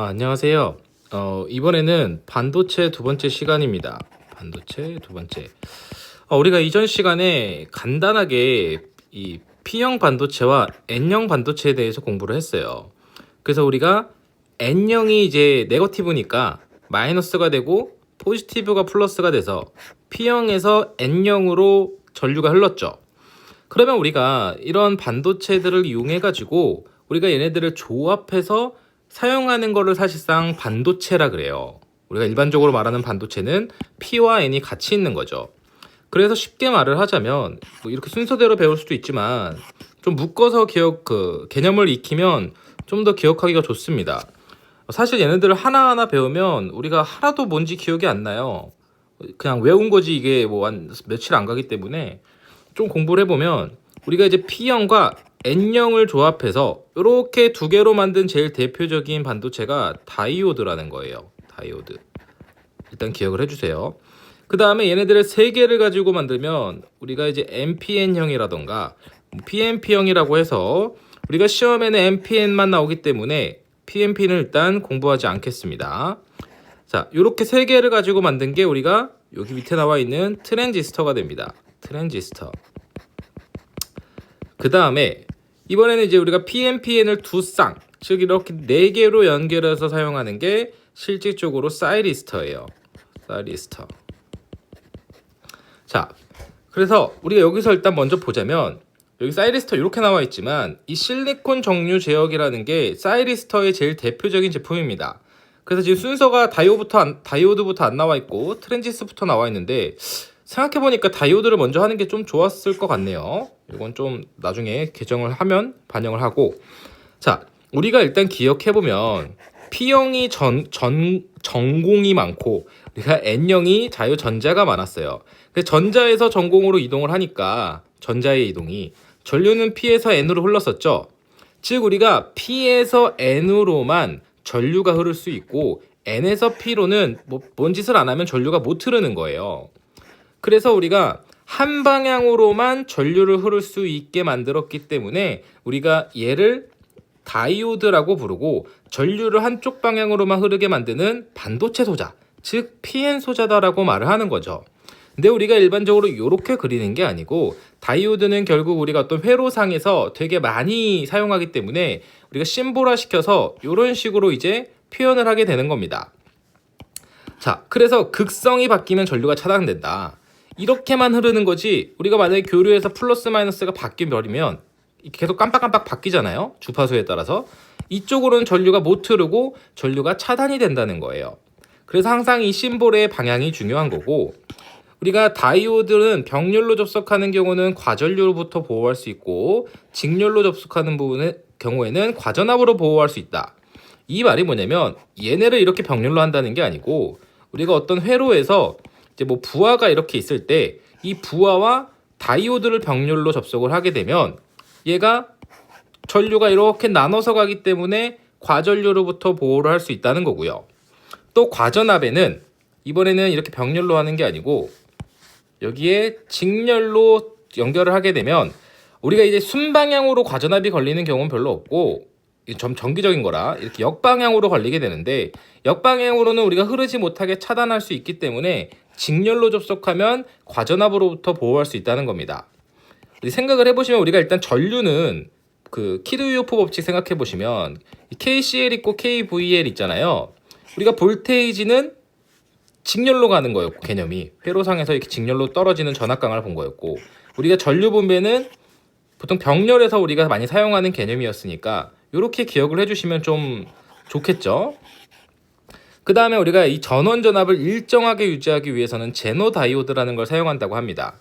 아, 안녕하세요. 어, 이번에는 반도체 두 번째 시간입니다. 반도체 두 번째. 어, 우리가 이전 시간에 간단하게 이 P형 반도체와 N형 반도체에 대해서 공부를 했어요. 그래서 우리가 N형이 이제 네거티브니까 마이너스가 되고 포지티브가 플러스가 돼서 P형에서 N형으로 전류가 흘렀죠. 그러면 우리가 이런 반도체들을 이용해 가지고 우리가 얘네들을 조합해서 사용하는 거를 사실상 반도체라 그래요. 우리가 일반적으로 말하는 반도체는 P와 N이 같이 있는 거죠. 그래서 쉽게 말을 하자면 뭐 이렇게 순서대로 배울 수도 있지만 좀 묶어서 기억 그 개념을 익히면 좀 더 기억하기가 좋습니다. 사실 얘네들을 하나하나 배우면 우리가 하나도 뭔지 기억이 안 나요. 그냥 외운 거지 이게 뭐 한 며칠 안 가기 때문에 좀 공부를 해보면 우리가 이제 P형과 N형을 조합해서 이렇게 두 개로 만든 제일 대표적인 반도체가 다이오드라는 거예요. 다이오드. 일단 기억을 해주세요. 그 다음에 얘네들을 세 개를 가지고 만들면 우리가 이제 NPN형이라던가 PNP형이라고 해서 우리가 시험에는 NPN만 나오기 때문에 PNP는 일단 공부하지 않겠습니다. 자, 이렇게 세 개를 가지고 만든 게 우리가 여기 밑에 나와 있는 트랜지스터가 됩니다. 트랜지스터. 그 다음에 이번에는 이제 우리가 PNPN을 두 쌍, 즉 이렇게 네 개로 연결해서 사용하는 게 실질적으로 사이리스터예요. 사이리스터. 자, 그래서 우리가 여기서 일단 먼저 보자면 여기 사이리스터 이렇게 나와 있지만 이 실리콘 정류 제어기라는 게 사이리스터의 제일 대표적인 제품입니다. 그래서 지금 순서가 다이오부터 안, 다이오드부터 안 나와 있고 트랜지스부터 나와 있는데 생각해 보니까 다이오드를 먼저 하는 게 좀 좋았을 것 같네요. 이건 좀 나중에 개정을 하면 반영을 하고 자 우리가 일단 기억해 보면 P형이 전, 전 전공이 많고 우리가 N형이 자유 전자가 많았어요. 그래서 전자에서 전공으로 이동을 하니까 전자의 이동이 전류는 P에서 N으로 흘렀었죠. 즉 우리가 P에서 N으로만 전류가 흐를 수 있고 N에서 P로는 뭐, 뭔 짓을 안 하면 전류가 못 흐르는 거예요. 그래서 우리가 한 방향으로만 전류를 흐를 수 있게 만들었기 때문에 우리가 얘를 다이오드라고 부르고 전류를 한쪽 방향으로만 흐르게 만드는 반도체 소자, 즉 PN 소자다라고 말을 하는 거죠. 근데 우리가 일반적으로 이렇게 그리는 게 아니고 다이오드는 결국 우리가 어떤 회로상에서 되게 많이 사용하기 때문에 우리가 심볼화 시켜서 이런 식으로 이제 표현을 하게 되는 겁니다. 자, 그래서 극성이 바뀌면 전류가 차단된다. 이렇게만 흐르는 거지 우리가 만약에 교류에서 플러스 마이너스가 별이면 계속 깜빡깜빡 바뀌잖아요. 주파수에 따라서. 이쪽으로는 전류가 못 흐르고 전류가 차단이 된다는 거예요. 그래서 항상 이 심볼의 방향이 중요한 거고 우리가 다이오드는 병렬로 접속하는 경우는 과전류로부터 보호할 수 있고 직렬로 접속하는 부분의 경우에는 과전압으로 보호할 수 있다. 이 말이 뭐냐면 얘네를 이렇게 병렬로 한다는 게 아니고 우리가 어떤 회로에서 이제 뭐 부하가 이렇게 있을 때 이 부하와 다이오드를 병렬로 접속을 하게 되면 얘가 전류가 이렇게 나눠서 가기 때문에 과전류로부터 보호를 할 수 있다는 거고요. 또 과전압에는 이번에는 이렇게 병렬로 하는 게 아니고 여기에 직렬로 연결을 하게 되면 우리가 이제 순방향으로 과전압이 걸리는 경우는 별로 없고 좀 정기적인 거라 이렇게 역방향으로 걸리게 되는데 역방향으로는 우리가 흐르지 못하게 차단할 수 있기 때문에 직렬로 접속하면 과전압으로부터 보호할 수 있다는 겁니다. 생각을 해보시면 우리가 일단 전류는 그 키르요프 법칙 생각해 보시면 KCL 있고 KVL 있잖아요. 우리가 볼테이지는 직렬로 가는 거였고 개념이 회로상에서 이렇게 직렬로 떨어지는 전압강을 본 거였고 우리가 전류 분배는 보통 병렬에서 우리가 많이 사용하는 개념이었으니까 이렇게 기억을 해주시면 좀 좋겠죠. 그 다음에 우리가 이 전원 전압을 일정하게 유지하기 위해서는 제노 다이오드라는 걸 사용한다고 합니다.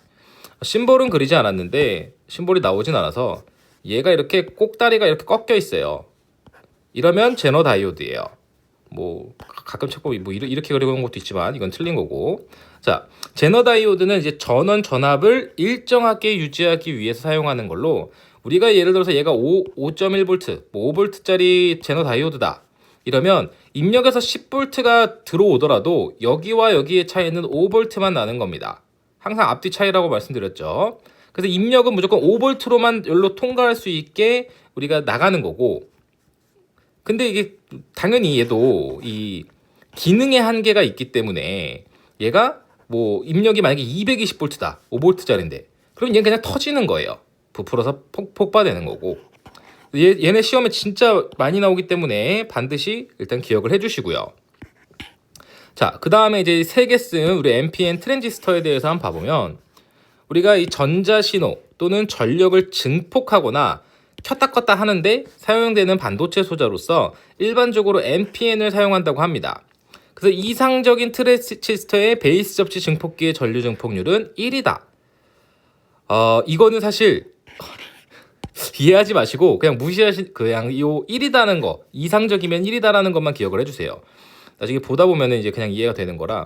심볼은 그리지 않았는데 심볼이 나오진 않아서 얘가 이렇게 꼭다리가 이렇게 꺾여 있어요. 이러면 제노 다이오드예요. 뭐 가끔 자꾸 뭐 이렇게 그려놓은 것도 있지만 이건 틀린 거고. 자, 제너 다이오드는 이제 전원 전압을 일정하게 유지하기 위해서 사용하는 걸로 우리가 예를 들어서 얘가 5, 5.1V, 뭐 5V짜리 제너 다이오드다. 이러면 입력에서 10V가 들어오더라도 여기와 여기의 차이는 5V만 나는 겁니다. 항상 앞뒤 차이라고 말씀드렸죠. 그래서 입력은 무조건 5V로만 열로 통과할 수 있게 우리가 나가는 거고 근데 이게 당연히 얘도 이 기능의 한계가 있기 때문에 얘가 뭐 입력이 만약에 220볼트다 5볼트짜리인데 그럼 얘는 그냥 터지는 거예요 부풀어서 폭, 폭발되는 거고 얘, 얘네 시험에 진짜 많이 나오기 때문에 반드시 일단 기억을 해주시고요 자 그 다음에 이제 세 개 쓴 우리 NPN 트랜지스터에 대해서 한번 봐보면 우리가 이 전자 신호 또는 전력을 증폭하거나 켰다 껐다 하는데 사용되는 반도체 소자로서 일반적으로 NPN을 사용한다고 합니다. 그래서 이상적인 트랜지스터의 베이스 접지 증폭기의 전류 증폭률은 1이다. 어, 이거는 사실 이해하지 마시고 그냥 무시하시 그냥 요 1이다는 거 이상적이면 1이다라는 것만 기억을 해주세요. 나중에 보다 보면은 이제 그냥 이해가 되는 거라.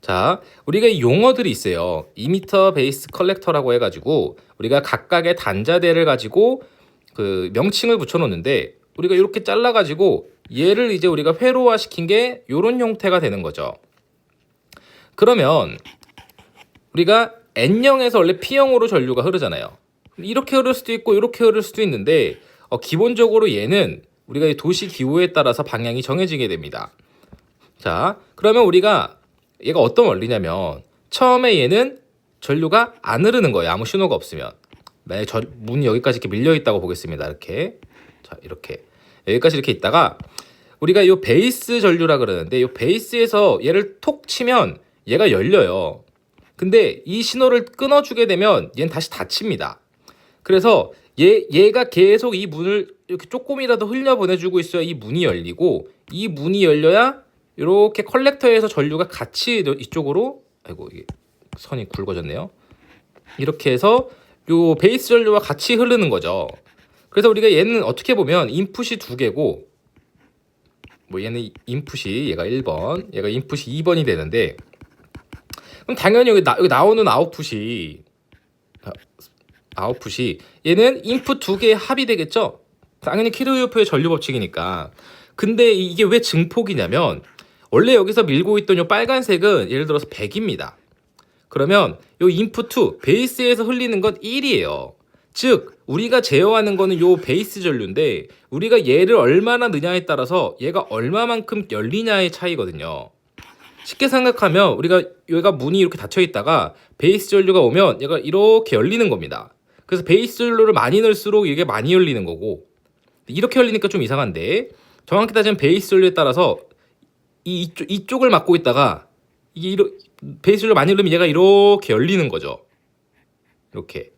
자, 우리가 이 용어들이 있어요. 이미터 베이스 컬렉터라고 해가지고 우리가 각각의 단자대를 가지고 그 명칭을 붙여놓는데 우리가 이렇게 잘라가지고 얘를 이제 우리가 회로화 시킨 게 이런 형태가 되는 거죠. 그러면 우리가 N형에서 원래 P형으로 전류가 흐르잖아요. 이렇게 흐를 수도 있고 이렇게 흐를 수도 있는데 어, 기본적으로 얘는 우리가 이 도시 기호에 따라서 방향이 정해지게 됩니다. 자, 그러면 우리가 얘가 어떤 원리냐면 처음에 얘는 전류가 안 흐르는 거예요. 아무 신호가 없으면. 만약에 저 문이 여기까지 이렇게 밀려 있다고 보겠습니다. 이렇게. 자, 이렇게. 여기까지 이렇게 있다가 우리가 이 베이스 전류라 그러는데 이 베이스에서 얘를 톡 치면 얘가 열려요. 근데 이 신호를 끊어주게 되면 얘는 다시 닫힙니다. 그래서 얘, 얘가 계속 이 문을 이렇게 조금이라도 흘려 보내주고 있어야 이 문이 열리고 이 문이 열려야 이렇게 컬렉터에서 전류가 같이 이쪽으로 아이고 이게 선이 굵어졌네요. 이렇게 해서 요 베이스 전류와 같이 흐르는 거죠. 그래서 우리가 얘는 어떻게 보면 인풋이 두 개고 뭐 얘는 인풋이 얘가 1번, 얘가 인풋이 2번이 되는데 그럼 당연히 여기, 나, 여기 나오는 아웃풋이 아, 아웃풋이 얘는 인풋 두 개의 합이 되겠죠? 당연히 키르요프의 전류 법칙이니까. 근데 이게 왜 증폭이냐면 원래 여기서 밀고 있던 요 빨간색은 예를 들어서 100입니다. 그러면 요 인풋 2 베이스에서 흘리는 건 1이에요. 즉 우리가 제어하는 거는 요 베이스 전류인데 우리가 얘를 얼마나 넣냐에 따라서 얘가 얼마만큼 열리냐의 차이거든요. 쉽게 생각하면 우리가 여기가 문이 이렇게 닫혀 있다가 베이스 전류가 오면 얘가 이렇게 열리는 겁니다. 그래서 베이스 전류를 많이 넣을수록 이게 많이 열리는 거고 이렇게 열리니까 좀 이상한데 정확히 따지면 베이스 전류에 따라서 이 이쪽, 이쪽을 막고 있다가 이게 이러, 베이스 전류 많이 열리면 얘가 이렇게 열리는 거죠. 이렇게.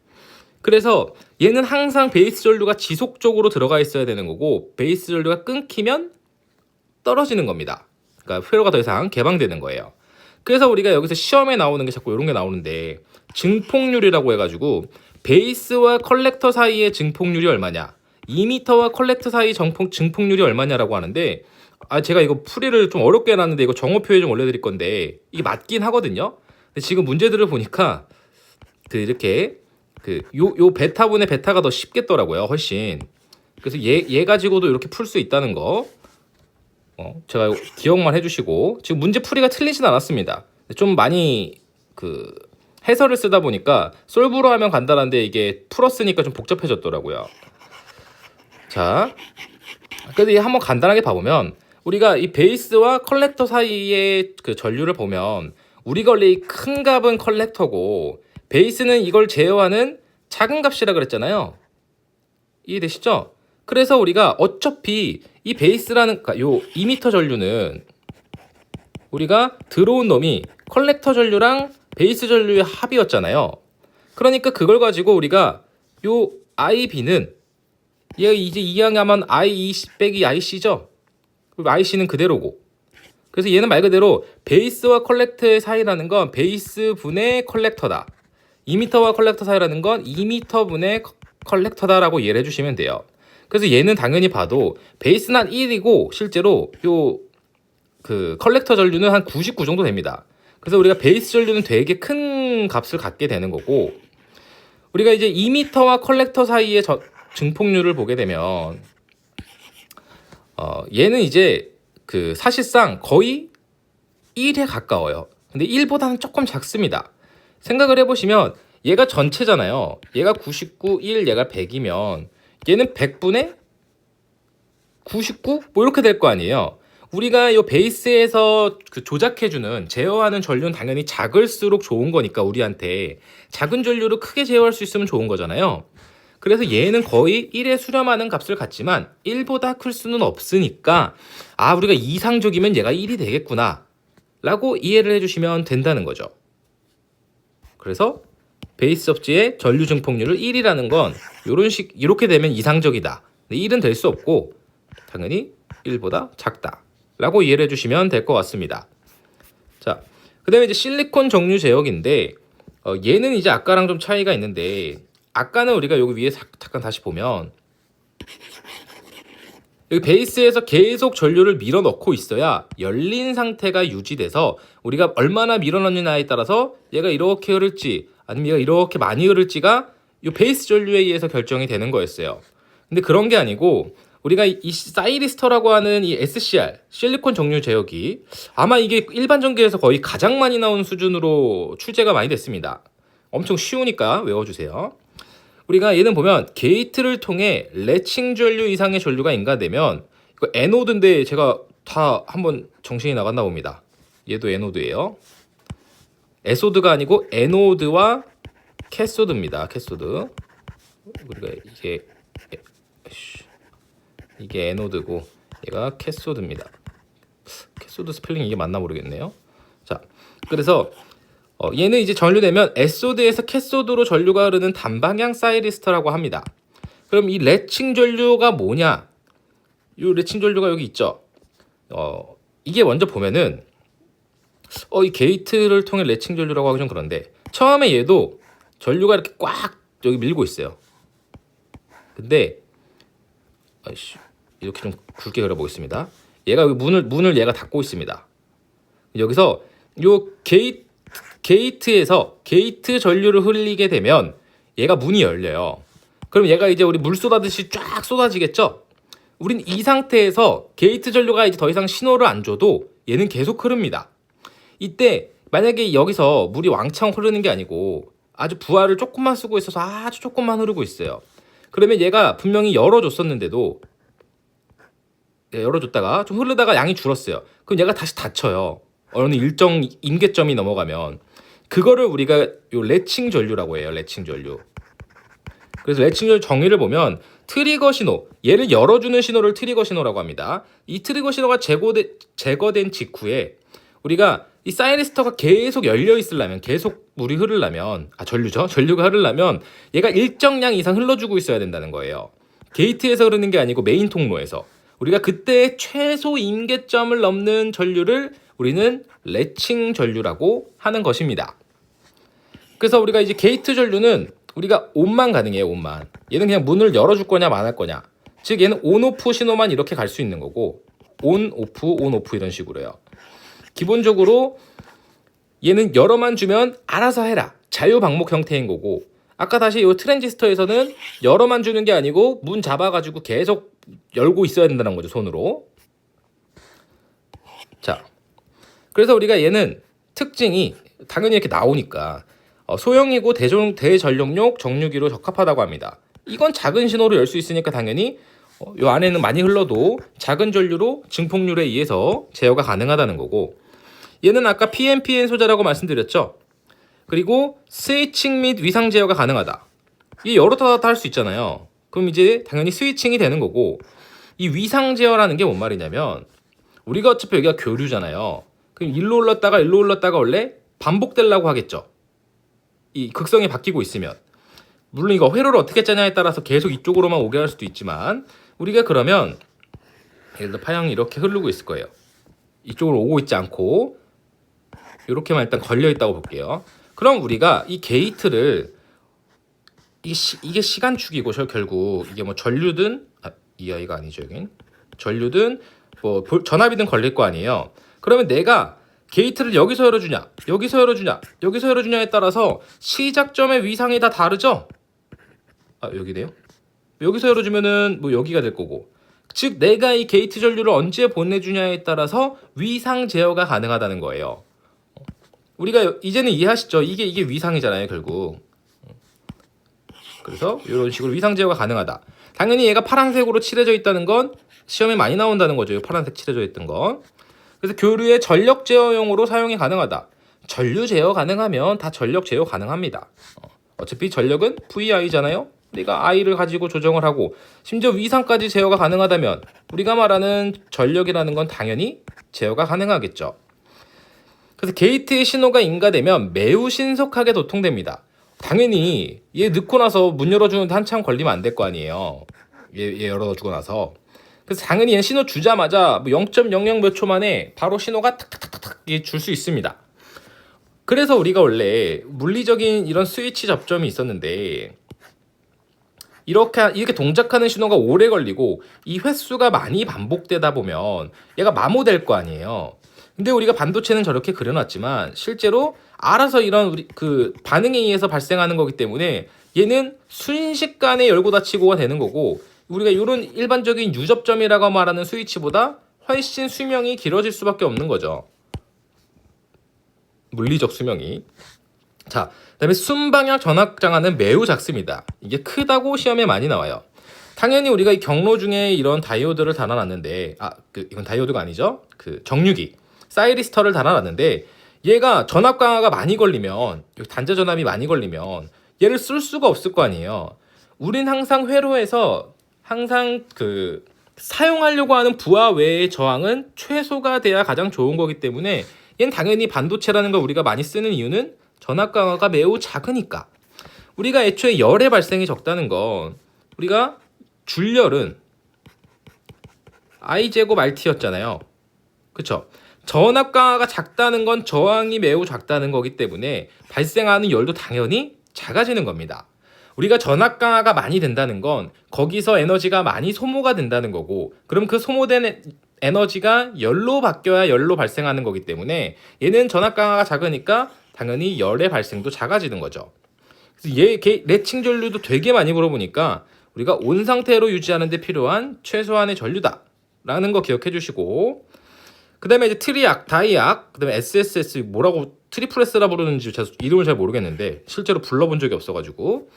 그래서 얘는 항상 베이스 전류가 지속적으로 들어가 있어야 되는 거고 베이스 전류가 끊기면 떨어지는 겁니다. 그러니까 회로가 더 이상 개방되는 거예요. 그래서 우리가 여기서 시험에 나오는 게 자꾸 이런 게 나오는데 증폭률이라고 해가지고 베이스와 컬렉터 사이의 증폭률이 얼마냐 2m와 컬렉터 사이 정폭, 증폭률이 얼마냐라고 하는데 아 제가 이거 풀이를 좀 어렵게 해놨는데 이거 정오표에 좀 올려드릴 건데 이게 맞긴 하거든요. 근데 지금 문제들을 보니까 그 이렇게 그 요 요 베타분의 베타가 더 쉽겠더라고요 훨씬. 그래서 얘 얘 가지고도 이렇게 풀 수 있다는 거. 어, 제가 기억만 해주시고 지금 문제 풀이가 틀리진 않았습니다. 좀 많이 그 해설을 쓰다 보니까 솔브로 하면 간단한데 이게 풀었으니까 좀 복잡해졌더라고요. 자, 그래도 한번 간단하게 봐보면 우리가 이 베이스와 컬렉터 사이의 그 전류를 보면 우리가 원래 이큰 값은 컬렉터고 베이스는 이걸 제어하는 작은 값이라 그랬잖아요. 이해되시죠? 그래서 우리가 어차피 이 베이스라는 그러니까 요 2m 전류는 우리가 들어온 놈이 컬렉터 전류랑 베이스 전류의 합이었잖아요. 그러니까 그걸 가지고 우리가 요 IB는 얘가 이제 이항하면 IE 빼기 IC죠. 그리고 IC는 그대로고. 그래서 얘는 말 그대로 베이스와 컬렉터의 사이라는 건 베이스 분의 컬렉터다. 2m와 컬렉터 사이라는 건 2m 분의 컬렉터다라고 이해를 해주시면 돼요. 그래서 얘는 당연히 봐도 베이스는 한 1이고 실제로 요 그 컬렉터 전류는 한 99 정도 됩니다. 그래서 우리가 베이스 전류는 되게 큰 값을 갖게 되는 거고 우리가 이제 2m와 컬렉터 사이의 저, 증폭률을 보게 되면 어, 얘는 이제 그 사실상 거의 1에 가까워요. 근데 1보다는 조금 작습니다. 생각을 해보시면 얘가 전체잖아요. 얘가 99, 1, 얘가 100이면 얘는 100분의 99? 뭐 이렇게 될 거 아니에요. 우리가 이 베이스에서 그 조작해주는 제어하는 전류는 당연히 작을수록 좋은 거니까 우리한테 작은 전류를 크게 제어할 수 있으면 좋은 거잖아요. 그래서 얘는 거의 1에 수렴하는 값을 갖지만 1보다 클 수는 없으니까 아 우리가 이상적이면 얘가 1이 되겠구나 라고 이해를 해주시면 된다는 거죠. 그래서 베이스 업지의 전류 증폭률을 1이라는 건 이런 식 이렇게 되면 이상적이다. 1은 될 수 없고 당연히 1보다 작다 라고 이해를 해주시면 될 것 같습니다. 자, 그 다음에 이제 실리콘 정류 제역인데 어, 얘는 이제 아까랑 좀 차이가 있는데 아까는 우리가 여기 위에 사- 잠깐 다시 보면 여기 베이스에서 계속 전류를 밀어 넣고 있어야 열린 상태가 유지돼서 우리가 얼마나 밀어 넣느냐에 따라서 얘가 이렇게 흐를지 아니면 얘가 이렇게 많이 흐를지가 이 베이스 전류에 의해서 결정이 되는 거였어요. 근데 그런 게 아니고 우리가 이 사이리스터라고 하는 이 SCR 실리콘 정류 제어기 아마 이게 일반 전기에서 거의 가장 많이 나온 수준으로 출제가 많이 됐습니다. 엄청 쉬우니까 외워주세요. 우리가 얘는 보면 게이트를 통해 레칭 전류 이상의 전류가 인가되면 이거 에노드인데 제가 다 한번 정신이 나갔나 봅니다. 얘도 에노드예요. 에소드가 아니고 에노드와 캐소드입니다. 캐소드. 우리가 이게. 이게 에노드고 얘가 캐소드입니다. 캐소드 스펠링 이게 맞나 모르겠네요. 자, 그래서 어, 얘는 이제 전류되면 에소드에서 캐소드로 전류가 흐르는 단방향 사이리스터라고 합니다. 그럼 이 레칭 전류가 뭐냐? 이 레칭 전류가 여기 있죠. 어, 이게 먼저 보면은 어, 이 게이트를 통해 레칭 전류라고 하기 좀 그런데 처음에 얘도 전류가 이렇게 꽉 여기 밀고 있어요. 근데 아이씨 이렇게 좀 굵게 그려보겠습니다. 얘가 여기 문을 문을 얘가 닫고 있습니다. 여기서 요 게이트 게이트에서 게이트 전류를 흘리게 되면 얘가 문이 열려요. 그럼 얘가 이제 우리 물 쏟아듯이 쫙 쏟아지겠죠? 우린 이 상태에서 게이트 전류가 이제 더 이상 신호를 안 줘도 얘는 계속 흐릅니다. 이때 만약에 여기서 물이 왕창 흐르는 게 아니고 아주 부하를 조금만 쓰고 있어서 아주 조금만 흐르고 있어요. 그러면 얘가 분명히 열어줬었는데도 예, 열어줬다가 좀 흐르다가 양이 줄었어요. 그럼 얘가 다시 닫혀요. 어느 일정 임계점이 넘어가면 그거를 우리가 요 레칭 전류라고 해요. 레칭 전류. 그래서 레칭 전류 정의를 보면 트리거 신호, 얘를 열어주는 신호를 트리거 신호라고 합니다. 이 트리거 신호가 제거되, 제거된 직후에 우리가 이 사이리스터가 계속 열려 있으려면 계속 물이 흐르려면 아 전류죠 전류가 흐르려면 얘가 일정량 이상 흘러주고 있어야 된다는 거예요 게이트에서 흐르는 게 아니고 메인 통로에서 우리가 그때 최소 임계점을 넘는 전류를 우리는 레칭 전류라고 하는 것입니다. 그래서 우리가 이제 게이트 전류는 우리가 온만 가능해요 온만. 얘는 그냥 문을 열어줄 거냐 말할 거냐. 즉 얘는 온 오프 신호만 이렇게 갈 수 있는 거고 온 오프 온 오프 이런 식으로요. 기본적으로 얘는 열어만 주면 알아서 해라. 자유 방목 형태인 거고 아까 다시 이 트랜지스터에서는 열어만 주는 게 아니고 문 잡아가지고 계속 열고 있어야 된다는 거죠 손으로 자 그래서 우리가 얘는 특징이 당연히 이렇게 나오니까 어, 소형이고 대전, 대전력용 정류기로 적합하다고 합니다 이건 작은 신호로 열 수 있으니까 당연히 어, 요 안에는 많이 흘러도 작은 전류로 증폭률에 의해서 제어가 가능하다는 거고 얘는 아까 PNPN 소재라고 말씀드렸죠. 그리고 스위칭 및 위상 제어가 가능하다. 이게 여러 닫았다 할 수 있잖아요. 그럼 이제 당연히 스위칭이 되는 거고 이 위상 제어라는 게 뭔 말이냐면 우리가 어차피 여기가 교류잖아요. 그럼 일로 올랐다가 일로 올랐다가 원래 반복되려고 하겠죠. 이 극성이 바뀌고 있으면 물론 이거 회로를 어떻게 짜냐에 따라서 계속 이쪽으로만 오게 할 수도 있지만 우리가 그러면 예를 들어 파형이 이렇게 흐르고 있을 거예요. 이쪽으로 오고 있지 않고 이렇게만 일단 걸려 있다고 볼게요. 그럼 우리가 이 게이트를 이게, 시, 이게 시간축이고 저 결국 이게 뭐 전류든 아, 이 아이가 아니죠 여긴 전류든 뭐 볼- 전압이든 걸릴 거 아니에요. 그러면 내가 게이트를 여기서 열어주냐, 여기서 열어주냐, 여기서 열어주냐에 따라서 시작점의 위상이 다 다르죠. 아 여기네요. 여기서 열어주면은 뭐 여기가 될 거고 즉 내가 이 게이트 전류를 언제 보내주냐에 따라서 위상 제어가 가능하다는 거예요. 우리가 이제는 이해하시죠? 이게 이게 위상이잖아요, 결국. 그래서 이런 식으로 위상 제어가 가능하다. 당연히 얘가 파란색으로 칠해져 있다는 건 시험에 많이 나온다는 거죠. 이 파란색 칠해져 있던 거. 그래서 교류의 전력 제어용으로 사용이 가능하다. 전류 제어 가능하면 다 전력 제어 가능합니다. 어, 어차피 전력은 VI잖아요. 내가 I를 가지고 조정을 하고 심지어 위상까지 제어가 가능하다면 우리가 말하는 전력이라는 건 당연히 제어가 가능하겠죠. 그래서 게이트의 신호가 인가되면 매우 신속하게 도통됩니다. 당연히 얘 넣고 나서 문 열어주는데 한참 걸리면 안 될 거 아니에요. 얘, 얘 열어주고 나서. 그래서 당연히 얘 신호 주자마자 뭐 0.00 몇 초 만에 바로 신호가 탁탁탁탁 줄 수 있습니다. 그래서 우리가 원래 물리적인 이런 스위치 접점이 있었는데 이렇게 이렇게 동작하는 신호가 오래 걸리고 이 횟수가 많이 반복되다 보면 얘가 마모될 거 아니에요. 근데 우리가 반도체는 저렇게 그려놨지만 실제로 알아서 이런 우리 그 반응에 의해서 발생하는 거기 때문에 얘는 순식간에 열고 닫히고가 되는 거고 우리가 이런 일반적인 유접점이라고 말하는 스위치보다 훨씬 수명이 길어질 수밖에 없는 거죠. 물리적 수명이. 자, 그다음에 순방향 전압 장화는 매우 작습니다. 이게 크다고 시험에 많이 나와요. 당연히 우리가 이 경로 중에 이런 다이오드를 달아놨는데, 아, 그 이건 다이오드가 아니죠? 그 정류기 사이리스터를 달아놨는데, 얘가 전압 강화가 많이 걸리면, 단자 전압이 많이 걸리면 얘를 쓸 수가 없을 거 아니에요. 우린 항상 회로에서 항상 그 사용하려고 하는 부하 외의 저항은 최소가 돼야 가장 좋은 거기 때문에 얘는 당연히 반도체라는 걸 우리가 많이 쓰는 이유는 전압 강화가 매우 작으니까. 우리가 애초에 열의 발생이 적다는 건 우리가 줄열은 i 제곱 rt였잖아요. 그쵸? 전 압 강화가 작다는 건 저항이 매우 작다는 거기 때문에 발생하는 열도 당연히 작아지는 겁니다. 우리가 전압 강화가 많이 된다는 건 거기서 에너지가 많이 소모가 된다는 거고 그럼 그 소모된 에- 에너지가 열로 바뀌어야 열로 발생하는 거기 때문에 얘는 전압 강화가 작으니까 당연히 열의 발생도 작아지는 거죠. 그래서 얘 개- 내칭 전류도 되게 많이 물어보니까 우리가 온 상태로 유지하는 데 필요한 최소한의 전류다라는 거 기억해 주시고 그 다음에 이제 트리악, 다이악, 그 다음에 SSS 뭐라고 트리플스라 부르는지 제가 이름을 잘 모르겠는데 실제로 불러본 적이 없어가지고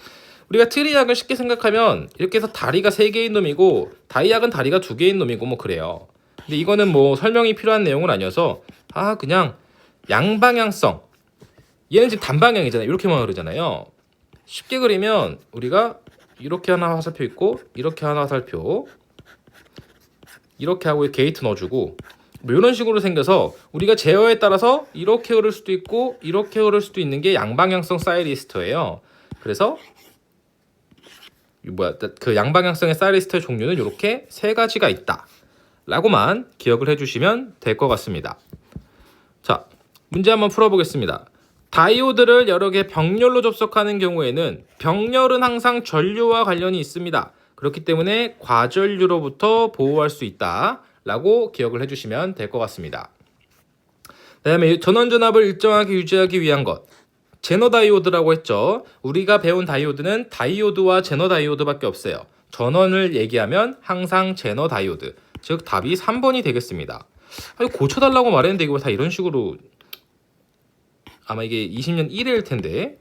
우리가 트리악을 쉽게 생각하면 이렇게 해서 다리가 세 개인 놈이고 다이악은 다리가 두 개인 놈이고 뭐 그래요. 근데 이거는 뭐 설명이 필요한 내용은 아니어서 아 그냥 양방향성 얘는 지금 단방향이잖아요. 이렇게만 그러잖아요. 쉽게 그리면 우리가 이렇게 하나 화살표 있고 이렇게 하나 화살표 이렇게 하고 게이트 넣어주고 뭐 이런 식으로 생겨서 우리가 제어에 따라서 이렇게 흐를 수도 있고 이렇게 흐를 수도 있는 게 양방향성 사이리스터예요. 그래서 이 뭐야 그 양방향성의 사이리스터의 종류는 이렇게 세 가지가 있다 라고만 기억을 해주시면 될 것 같습니다. 자 문제 한번 풀어보겠습니다. 다이오드를 여러 개 병렬로 접속하는 경우에는 병렬은 항상 전류와 관련이 있습니다. 그렇기 때문에 과전류로부터 보호할 수 있다 라고 기억을 해주시면 될 것 같습니다. 그 다음에 전원 전압을 일정하게 유지하기 위한 것 제너 다이오드라고 했죠. 우리가 배운 다이오드는 다이오드와 제너 다이오드밖에 없어요. 전원을 얘기하면 항상 제너 다이오드. 즉 답이 3번이 되겠습니다. 아, 이거 고쳐달라고 말했는데 이거 다 이런 식으로 아마 이게 20년 1회일 텐데.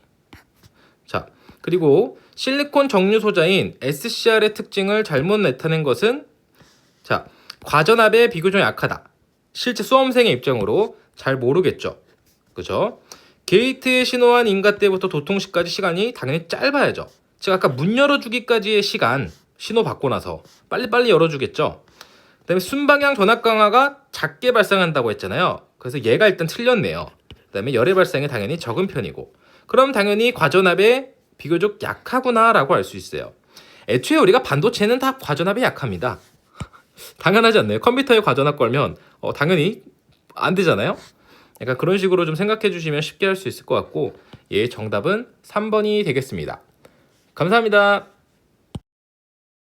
자, 그리고 실리콘 정류 소자인 SCR의 특징을 잘못 나타낸 것은 자, 과전압에 비교적 약하다. 실제 수험생의 입장으로 잘 모르겠죠. 그죠? 게이트에 신호한 인가 때부터 도통 시까지 시간이 당연히 짧아야죠. 즉 아까 문 열어주기까지의 시간 신호 받고 나서 빨리빨리 열어주겠죠. 그다음에 순방향 전압 강화가 작게 발생한다고 했잖아요. 그래서 얘가 일단 틀렸네요. 그다음에 열의 발생이 당연히 적은 편이고 그럼 당연히 과전압에 비교적 약하구나라고 알 수 있어요. 애초에 우리가 반도체는 다 과전압에 약합니다. 당연하지 않나요? 컴퓨터에 과전압 걸면 어, 당연히 안 되잖아요. 약간 그런 식으로 좀 생각해 주시면 쉽게 할 수 있을 것 같고 예 정답은 3번이 되겠습니다. 감사합니다.